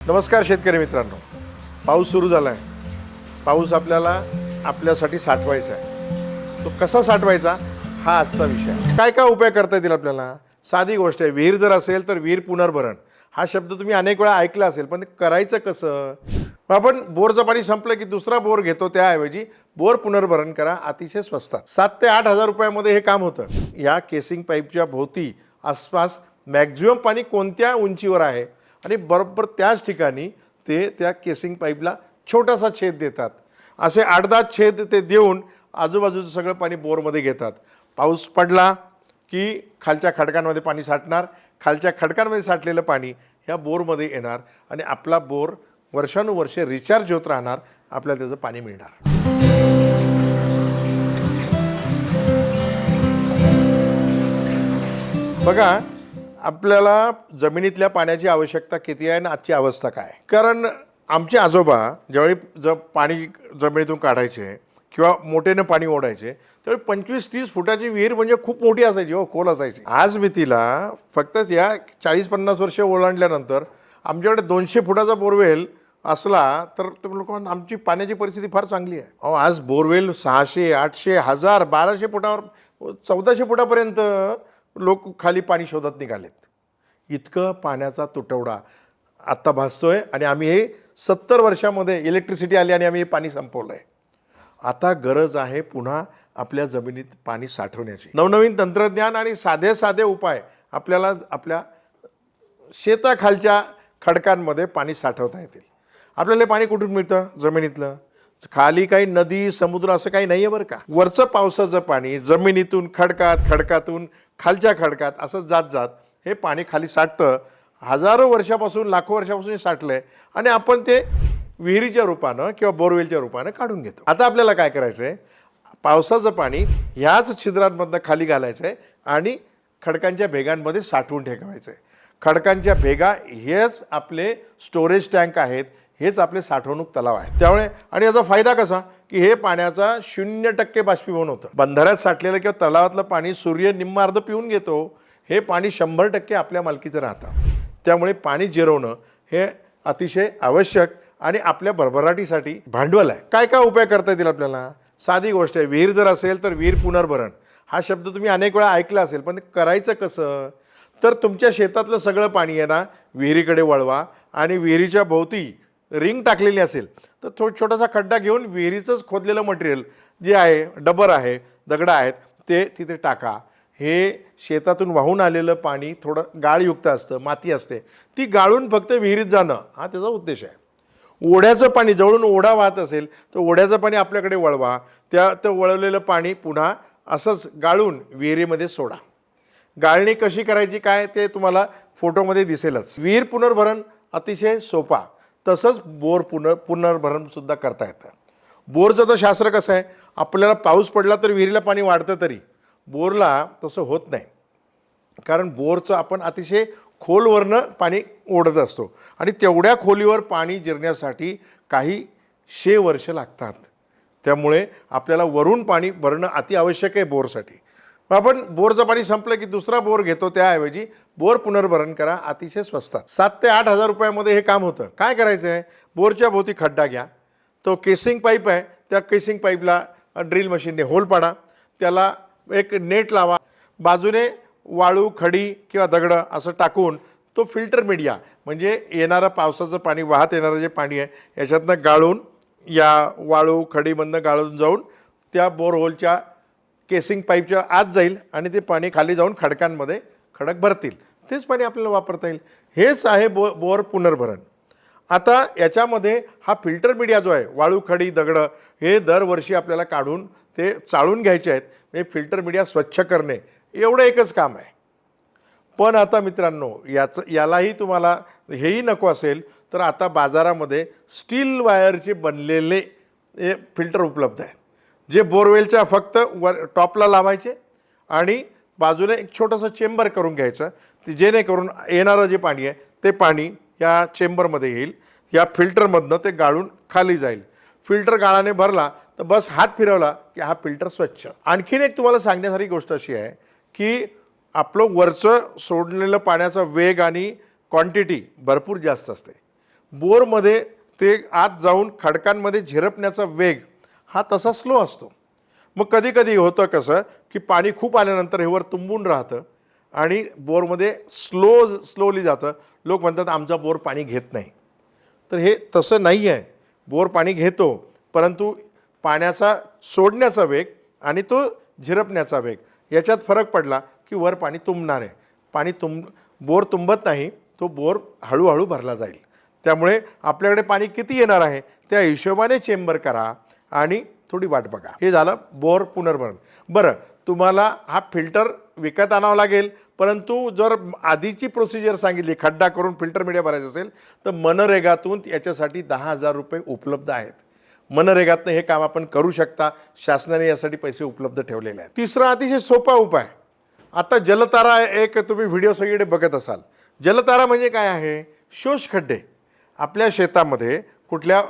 नमस्कार शेतकरी मित्रांनो. पाऊस सुरू झाला आहे पाऊस आपल्याला आपल्यासाठी साठवायचा आहे. तो कसा साठवायचा? हा आजचा विषय आहे. काय काय उपाय करता येतील आपल्याला? साधी गोष्ट आहे. विहीर जर असेल तर विहीर पुनर्भरण. हा शब्द तुम्ही अनेक वेळा ऐकला असेल पण करायचं कसं? आपण बोरचं पाणी संपलं की दुसरा बोर घेतो त्याऐवजी बोर पुनर्भरण करा अतिशय स्वस्तात सात ते आठ हजार रुपयामध्ये हे काम होतं. या केसिंग पाईपच्या भोवती आसपास मॅक्झिमम पाणी कोणत्या उंचीवर आहे? आणि बरोबर त्याच ठिकाणी ते त्या केसिंग पाईपला छोटासा छेद देतात. असे आठ दहा छेद ते देऊन आजूबाजूचं सगळं पाणी बोरमध्ये घेतात. पाऊस पडला की खालच्या खडकांमध्ये पाणी साठणार खालच्या खडकांमध्ये साठलेलं पाणी ह्या बोरमध्ये येणार आणि आपला बोर वर्षानुवर्षे रिचार्ज होत राहणार आपल्याला त्याचं पाणी मिळणार. बघा आपल्याला जमिनीतल्या पाण्याची आवश्यकता किती आहे आणि आजची अवस्था काय? कारण आमचे आजोबा ज्यावेळी ज पाणी जमिनीतून काढायचे किंवा मोठेनं पाणी ओढायचे त्यावेळी पंचवीस तीस फुटाची विहीर म्हणजे खूप मोठी असायची हो खोल असायची. आज मी तिला फक्त या चाळीस पन्नास वर्ष ओलांडल्यानंतर आमच्याकडे दोनशे फुटाचा बोरवेल असला तर लोकांना लोक आमची पाण्याची परिस्थिती फार चांगली आहे. अहो आज बोरवेल सहाशे आठशे हजार बाराशे फुटावर चौदाशे फुटापर्यंत लोक खाली पाणी शोधत निघालेत. इतकं पाण्याचा तुटवडा आत्ता भासतोय आणि आम्ही हे सत्तर वर्षामध्ये इलेक्ट्रिसिटी आली आणि आम्ही हे पाणी संपवलं आहे आता गरज आहे पुन्हा आपल्या जमिनीत पाणी साठवण्याची. नवनवीन तंत्रज्ञान आणि साधे साधे उपाय आपल्याला आपल्या शेताखालच्या खडकांमध्ये पाणी साठवता येतील. आपल्याला हे पाणी कुठून मिळतं? जमिनीतलं. खाली काही नदी समुद्र असं काही नाही आहे बरं का? वरचं पावसाचं पाणी जमिनीतून खडकात खडकातून खालच्या खडकात असं जात जात हे पाणी खाली साठतं. हजारो वर्षापासून लाखो वर्षापासून हे साठलं आहे आणि आपण ते विहिरीच्या रूपानं किंवा बोरवेलच्या रूपानं काढून घेतो. आता आपल्याला काय करायचं आहे पावसाचं पाणी ह्याच छिद्रांमधनं खाली घालायचं आहे आणि खडकांच्या भेगांमध्ये साठवून ठेवायचं आहे खडकांच्या भेगा हेच आपले स्टोरेज टँक आहेत. हेच आपले साठवणूक तलाव आहे त्यामुळे आणि याचा फायदा कसा? की हे पाण्याचा शून्य टक्के बाष्पीभवन होतं. बंधाऱ्यात साठलेलं किंवा तलावातलं पाणी सूर्य निम्म अर्ध पिऊन घेतो हे पाणी शंभर टक्के आपल्या मालकीचं राहतं. त्यामुळे पाणी जिरवणं हे अतिशय आवश्यक आणि आपल्या भरभराटीसाठी भांडवल आहे. काय काय उपाय करता येतील आपल्याला? साधी गोष्ट आहे विहीर जर असेल तर विहीर पुनर्भरण. हा शब्द तुम्ही अनेक वेळा ऐकला असेल पण करायचं कसं? तर तुमच्या शेतातलं सगळं पाणी आहे ना विहिरीकडे वळवा आणि विहिरीच्या भोवती रिंग टाकलेली असेल तर थो छोटासा खड्डा घेऊन विहिरीचंच खोदलेलं मटेरियल जे आहे डबर आहे दगडं आहेत ते तिथे टाका. हे शेतातून वाहून आलेलं पाणी थोडं गाळयुक्त असतं माती असते. ती गाळून फक्त विहिरीत जाणं हा त्याचा उद्देश आहे. ओढ्याचं पाणी जवळून ओढा वाहत असेल तर ओढ्याचं पाणी आपल्याकडे वळवा. त्या ते वळवलेलं पाणी पुन्हा असंच गाळून विहिरीमध्ये सोडा. गाळणी कशी करायची काय ते तुम्हाला फोटोमध्ये दिसेलच. विहीर पुनर्भरण अतिशय सोपा. तसंच बोर पुनर् पुनर्भरणसुद्धा करता येतं. बोरचं तर शास्त्र कसं आहे? आपल्याला पाऊस पडला तर विहिरीला पाणी वाढतं तरी. बोरला तसं होत नाही. कारण बोरचं आपण अतिशय खोलवरनं पाणी ओढत असतो. आणि तेवढ्या खोलीवर पाणी जिरण्यासाठी काही शे वर्ष लागतात. त्यामुळे आपल्याला वरून पाणी भरणं अति आवश्यक आहे बोरसाठी. मग आपण बोरचं पाणी संपलं की दुसरा बोर घेतो त्याऐवजी बोर पुनर्भरण करा अतिशय स्वस्तात सात ते आठ हजार रुपयामध्ये हे काम होतं. काय करायचं आहे बोरच्या भोवती खड्डा घ्या. तो केसिंग पाईप आहे. त्या केसिंग पाईपला ड्रिल मशीनने होल पाडा. त्याला एक नेट लावा. बाजूने वाळू खडी किंवा दगडं असं टाकून तो फिल्टर मीडिया म्हणजे येणारं पावसाचं पाणी वाहत येणारं जे पाणी आहे याच्यातनं गाळून या वाळू खडीमधनं गाळून जाऊन त्या बोरहोलच्या केसिंग पाईपच्या आत जाईल आणि ते पाणी खाली जाऊन खडकांमध्ये खडक भरतील. तेच पाणी आपल्याला वापरता येईल. हेच आहे बो बोअर पुनर्भरण. आता याच्यामध्ये हा फिल्टर मीडिया जो आहे वाळू खडी दगडं हे दरवर्षी आपल्याला काढून ते चाळून घ्यायचे आहेत. म्हणजे फिल्टर मीडिया स्वच्छ करणे एवढं एकच काम आहे. पण आता मित्रांनो याचं यालाही तुम्हाला हेही नको असेल तर आता बाजारामध्ये स्टील वायरचे बनलेले हे फिल्टर उपलब्ध आहे. जे बोरवेलच्या फक्त वर टॉपला लावायचे आणि बाजूने एक छोटंसं चेंबर करून घ्यायचं ते जेणेकरून येणारं जे पाणी आहे ते पाणी या चेंबरमध्ये येईल. या फिल्टरमधनं ते गाळून खाली जाईल. फिल्टर गाळाने भरला तर बस हात फिरवला की हा फिल्टर स्वच्छ. आणखीन एक तुम्हाला सांगण्यासारखी गोष्ट अशी आहे की आपलं वरचं सोडलेलं पाण्याचा वेग आणि क्वांटिटी भरपूर जास्त असते. बोरमध्ये ते आत जाऊन खडकांमध्ये झिरपण्याचा वेग हा तसा स्लो असतो. मग कधी कधी होतं कसं की पाणी खूप आल्यानंतर हे वर तुंबून राहतं आणि बोरमध्ये स्लो स्लोली जातं. लोक म्हणतात आमचा बोर पाणी घेत नाही. तर हे तसं नाही आहे. बोर पाणी घेतो परंतु पाण्याचा सोडण्याचा वेग आणि तो झिरपण्याचा वेग याच्यात फरक पडला की वर पाणी तुंबणार आहे. पाणी तुंब बोर तुंबत नाही तो बोर हळूहळू भरला जाईल. त्यामुळे आपल्याकडे पाणी किती येणार आहे त्या हिशोबाने चेंबर करा. आणि थोडी वाट बघा. हे झालं बोर पुनर्भरण. बरं तुम्हाला हा फिल्टर विकत आणावा लागेल परंतु जर आधीची प्रोसिजर सांगितली खड्डा करून फिल्टर मीडिया भरायचं असेल तर मनरेगातून याच्यासाठी दहा हजार रुपये उपलब्ध आहेत. मनरेगातनं हे काम आपण करू शकता शासनाने यासाठी पैसे उपलब्ध ठेवलेले आहेत. तिसरा अतिशय सोपा उपाय. आता जलतारा एक तुम्ही व्हिडिओ सगळीकडे बघत असाल. जलतारा म्हणजे काय आहे? शोष खड्डे. आपल्या शेतामध्ये कुठल्या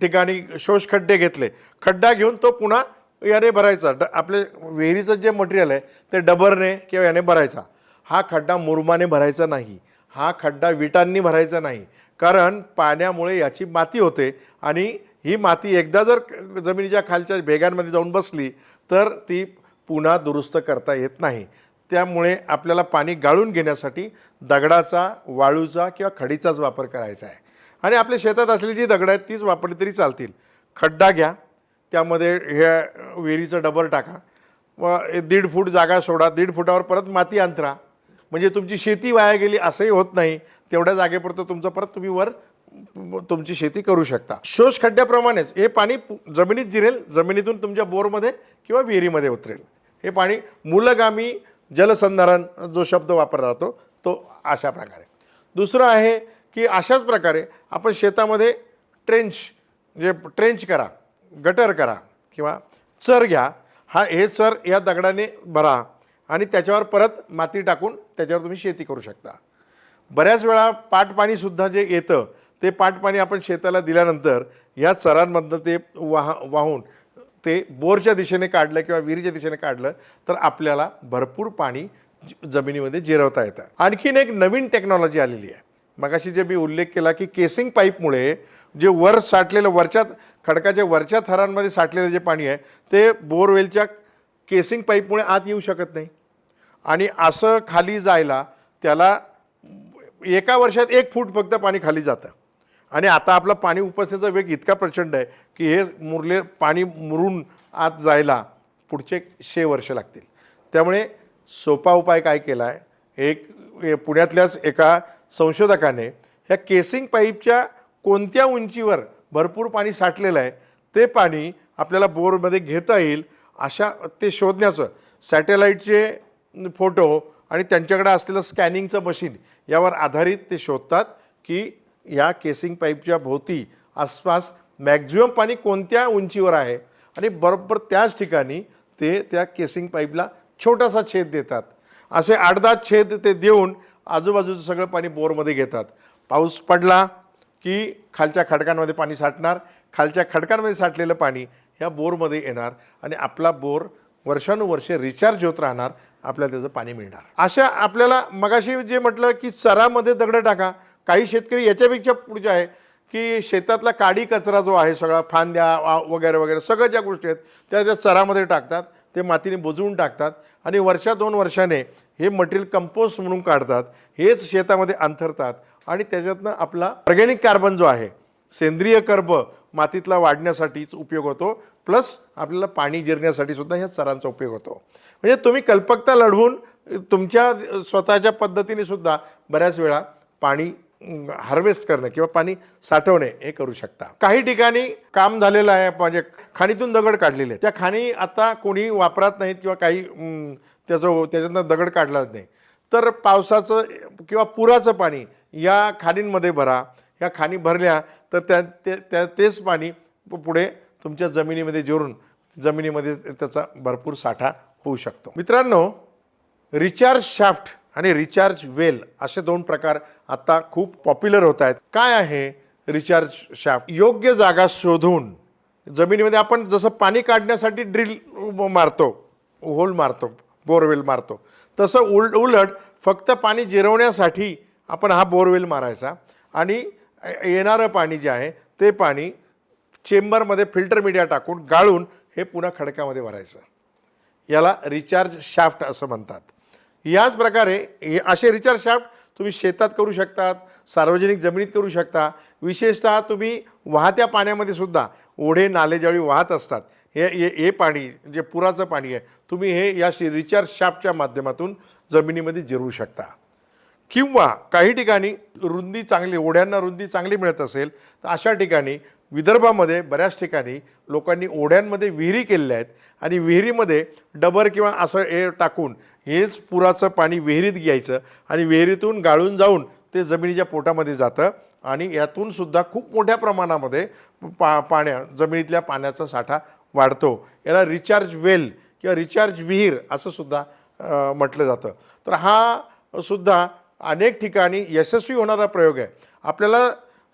ठिकाणी शोष खड्डे घेतले. खड्डा घेऊन तो पुन्हा याने भरायचा. ड आपले विहिरीचं जे मटेरियल आहे ते डबरने किंवा याने भरायचा. हा खड्डा मुरमाने भरायचा नाही. हा खड्डा विटांनी भरायचा नाही. कारण पाण्यामुळे याची माती होते आणि ही माती एकदा जर जमिनीच्या खालच्या भेगांमध्ये जाऊन बसली तर ती पुन्हा दुरुस्त करता येत नाही. त्यामुळे आपल्याला पाणी गाळून घेण्यासाठी दगडाचा वाळूचा किंवा खडीचाच वापर करायचा आहे. आणि आपल्या शेतात असलेली जी दगडं आहेत तीच वापरली तरी चालतील. खड्डा घ्या त्यामध्ये ह्या विहिरीचं डबर टाका. व दीड फूट जागा सोडा दीड फुटावर परत माती अंतरा. म्हणजे तुमची शेती वाया गेली असंही होत नाही. तेवढ्या जागेपुरतं तुमचं परत तुम्ही वर तुमची शेती करू शकता. शोष खड्ड्याप्रमाणेच हे पाणी पु- जमिनीत जिरेल जमिनीतून तुमच्या बोरमध्ये किंवा विहिरीमध्ये उतरेल. हे पाणी मूलगामी जलसंधारण जो शब्द वापरला जातो तो अशा प्रकारे. दुसरं आहे की अशाच प्रकारे आपण शेतामध्ये ट्रेंच जे ट्रेंच करा गटर करा किंवा चर घ्या हा हे चर या दगडाने भरा आणि त्याच्यावर परत माती टाकून त्याच्यावर तुम्ही शेती करू शकता. बऱ्याच वेळा पाटपाणीसुद्धा जे येतं ते पाटपाणी आपण शेताला दिल्यानंतर या चरांमधनं ते वाह वाहून ते बोरच्या दिशेने काढलं किंवा विहिरीच्या दिशेने काढलं तर आपल्याला भरपूर पाणी ज- जमिनीमध्ये जिरवता येतं. आणखीन एक नवीन टेक्नॉलॉजी आलेली आहे. मगाशी जे मी उल्लेख केला की केसिंग पाईपमुळे जे वर साठलेलं वरच्या खडकाच्या वरच्या थरांमध्ये साठलेलं जे पाणी आहे ते बोरवेलच्या केसिंग पाईपमुळे आत येऊ शकत नाही. आणि असं खाली जायला त्याला एका वर्षात एक फूट फक्त पाणी खाली जातं. आणि आता आपला पाणी उपसण्याचा वेग इतका प्रचंड आहे की हे मुरले पाणी मुरून आत जायला पुढचे शे वर्ष लागतील. त्यामुळे सोपा उपाय काय केला आहे एक पुण्यातल्याच एका संशोधकाने ह्या केसिंग पाईपच्या कोणत्या उंचीवर भरपूर पाणी साठलेलं आहे ते पाणी आपल्याला बोरमध्ये घेता येईल अशा ते शोधण्याचं. सॅटेलाईटचे फोटो आणि त्यांच्याकडे असलेलं स्कॅनिंगचं मशीन यावर आधारित ते शोधतात की या केसिंग पाईपच्या भोवती आसपास मॅक्झिमम पाणी कोणत्या उंचीवर आहे आणि बरोबर त्याच ठिकाणी ते त्या केसिंग पाईपला छोटासा छेद देतात. असे आठ दहा छेद ते देऊन आजूबाजूचं सगळं पाणी बोरमध्ये घेतात. पाऊस पडला की खालच्या खडकांमध्ये पाणी साठणार खालच्या खडकांमध्ये साठलेलं पाणी ह्या बोरमध्ये येणार आणि आपला बोर वर्षानुवर्षे रिचार्ज होत राहणार आपल्याला त्याचं पाणी मिळणार. अशा आपल्याला मगाशी जे म्हटलं की चरामध्ये दगडं टाका काही शेतकरी याच्यापेक्षा पुढचे आहे की शेतातला काडी कचरा जो आहे सगळा फांद्या वगैरे वगैरे सगळ्या ज्या गोष्टी आहेत त्या त्या चरामध्ये टाकतात. ते मातीने बुजवून टाकतात आणि वर्षा दोन वर्षाने हे मटेरियल कंपोस्ट म्हणून काढतात हेच शेतामध्ये अंथरतात आणि त्याच्यातनं आपला ऑर्गॅनिक कार्बन जो आहे सेंद्रिय कर्ब मातीतला वाढण्यासाठीच उपयोग होतो प्लस आपल्याला पाणी जिरण्यासाठी सुद्धा ह्या सरांचा उपयोग होतो. म्हणजे तुम्ही कल्पकता लढवून तुमच्या स्वतःच्या पद्धतीने सुद्धा बऱ्याच वेळा पाणी हार्वेस्ट करणं किंवा पाणी साठवणे हे करू शकता. काही ठिकाणी काम झालेलं आहे म्हणजे खाणीतून दगड काढलेले आहेत. त्या खाणी आता कोणी वापरत नाहीत किंवा काही त्याचं त्याच्यातनं दगड काढला नाही. तर पावसाचं किंवा पुराचं पाणी या खाणींमध्ये भरा. या खाणी भरल्या तर त्या ते- त्या तेच पाणी पुढे तुमच्या जमिनीमध्ये जोडून जमिनीमध्ये त्याचा भरपूर साठा होऊ शकतो. मित्रांनो रिचार्ज शाफ्ट आणि रिचार्ज वेल असे दोन प्रकार आता खूप पॉप्युलर होत आहेत. काय आहे रिचार्ज शाफ्ट? योग्य जागा शोधून जमिनीमध्ये आपण जसं पाणी काढण्यासाठी ड्रिल मारतो होल मारतो बोरवेल मारतो तसं उल उलट फक्त पाणी जिरवण्यासाठी आपण हा बोरवेल मारायचा आणि येणारं पाणी जे आहे ते पाणी चेंबरमध्ये फिल्टर मीडिया टाकून गाळून हे पुन्हा खडक्यामध्ये भरायचं. याला रिचार्ज शाफ्ट असं म्हणतात. याच प्रकारे असे रिचार्ज शाफ्ट तुम्ही शेतात करू शकतात सार्वजनिक जमिनीत करू शकता. विशेषतः तुम्ही वाहत्या पाण्यामध्ये सुद्धा ओढे नाले ज्यावेळी वाहत असतात हे हे हे पाणी जे पुराचं पाणी आहे तुम्ही हे या रिचार्ज शाफ्टच्या माध्यमातून जमिनीमध्ये जिरवू शकता. किंवा काही ठिकाणी रुंदी चांगली ओढ्यांना रुंदी चांगली मिळत असेल तर अशा ठिकाणी विदर्भामध्ये बऱ्याच ठिकाणी लोकांनी ओढ्यांमध्ये विहिरी केलेल्या आहेत आणि विहिरीमध्ये डबर किंवा असं हे टाकून हेच पुराचं पाणी विहिरीत घ्यायचं आणि विहिरीतून गाळून जाऊन ते जमिनीच्या पोटामध्ये जातं आणि यातून सुद्धा खूप मोठ्या प्रमाणामध्ये पा पाण्या जमिनीतल्या पाण्याचा साठा वाढतो. याला रिचार्ज वेल किंवा रिचार्ज विहीर असं सुद्धा म्हटलं जातं. तर हा सुद्धा अनेक ठिकाणी यशस्वी होणारा प्रयोग आहे. आपल्याला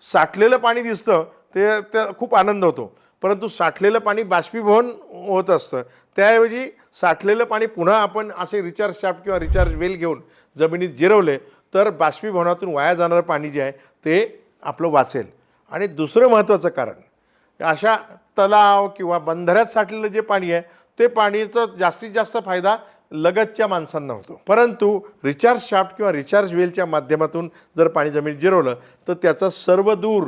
साठलेलं पाणी दिसतं ते त्या खूप आनंद होतो. परंतु साठलेलं पाणी बाष्पीभवन होत असतं. त्याऐवजी साठलेलं पाणी पुन्हा आपण असे रिचार्ज शाफ्ट किंवा रिचार्ज वेल घेऊन जमिनीत जिरवले तर बाष्पीभवनातून वाया जाणारं पाणी जे आहे ते आपलं वाचेल. आणि दुसरं महत्त्वाचं कारण अशा तलाव किंवा बंधाऱ्यात साठलेलं जे पाणी आहे ते पाणीचा जास्तीत जास्त फायदा लगतच्या माणसांना होतो. परंतु रिचार्ज शाफ्ट किंवा रिचार्ज वेलच्या माध्यमातून जर पाणी जमिनीत जिरवलं तर त्याचा सर्व दूर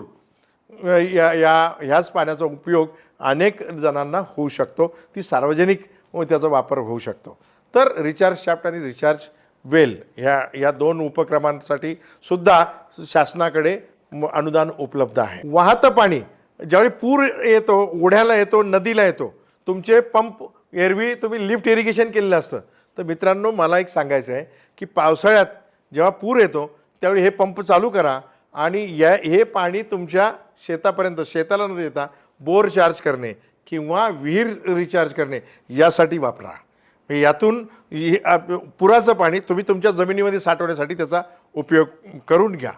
या या ह्याच पाण्याचा उपयोग अनेक जणांना होऊ शकतो. ती सार्वजनिक त्याचा वापर होऊ शकतो. तर रिचार्ज शाफ्ट आणि रिचार्ज वेल ह्या या दोन उपक्रमांसाठी सुद्धा शासनाकडे म- अनुदान उपलब्ध आहे. वाहतं पाणी ज्यावेळी पूर येतो ओढ्याला येतो नदीला येतो तुमचे पंप एरवी तुम्ही लिफ्ट इरिगेशन केलेलं असतं. तर मित्रांनो मला एक सांगायचं आहे की पावसाळ्यात जेव्हा पूर येतो त्यावेळी हे पंप चालू करा आणि या हे पाणी तुमच्या शेतापर्यंत शेताला न देता बोर चार्ज करणे किंवा विहीर रिचार्ज करणे यासाठी वापरा. यातून हे पुराचं पाणी तुम्ही तुमच्या जमिनीमध्ये साठवण्यासाठी त्याचा उपयोग करून घ्या.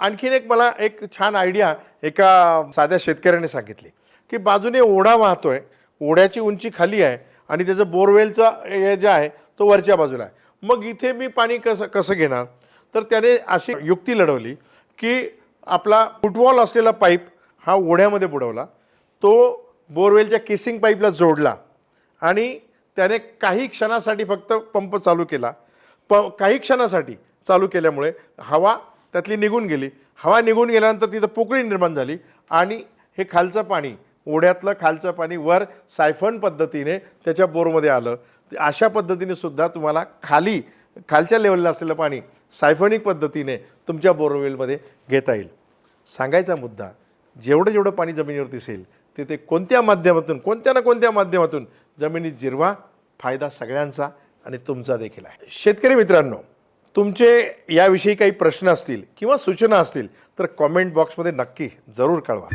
आणखीन एक मला एक छान आयडिया एका साध्या शेतकऱ्याने सांगितली की बाजूने ओढा वाहतो आहे ओढ्याची उंची खाली आहे आणि त्याचं बोरवेलचा हे जे आहे तो वरच्या बाजूला आहे. मग इथे मी पाणी कसं कसं घेणार? तर त्याने अशी युक्ती लढवली की आपला फुटबॉल असलेला पाईप हा ओढ्यामध्ये बुडवला तो बोरवेलच्या केसिंग पाईपला जोडला आणि त्याने काही क्षणासाठी फक्त पंप चालू केला. प काही क्षणासाठी चालू केल्यामुळे हवा त्यातली निघून गेली. हवा निघून गेल्यानंतर तिथं पोकळी निर्माण झाली आणि हे खालचं पाणी ओढ्यातलं खालचं पाणी वर सायफन पद्धतीने त्याच्या बोरमध्ये आलं. अशा पद्धतीने सुद्धा तुम्हाला खाली खालच्या लेवलला असलेलं पाणी सायफनिक पद्धतीने तुमच्या बोरवेलमध्ये घेता येईल. सांगायचा मुद्दा जेवढं जेवढं पाणी जमिनीवर दिसेल ते ते कोणत्या माध्यमातून कोणत्या ना कोणत्या माध्यमातून जमिनीत जिरवा फायदा सगळ्यांचा आणि तुमचा देखील आहे. शेतकरी मित्रांनो तुमचे याविषयी काही प्रश्न असतील किंवा सूचना असतील तर कॉमेंट बॉक्समध्ये नक्की जरूर कळवा.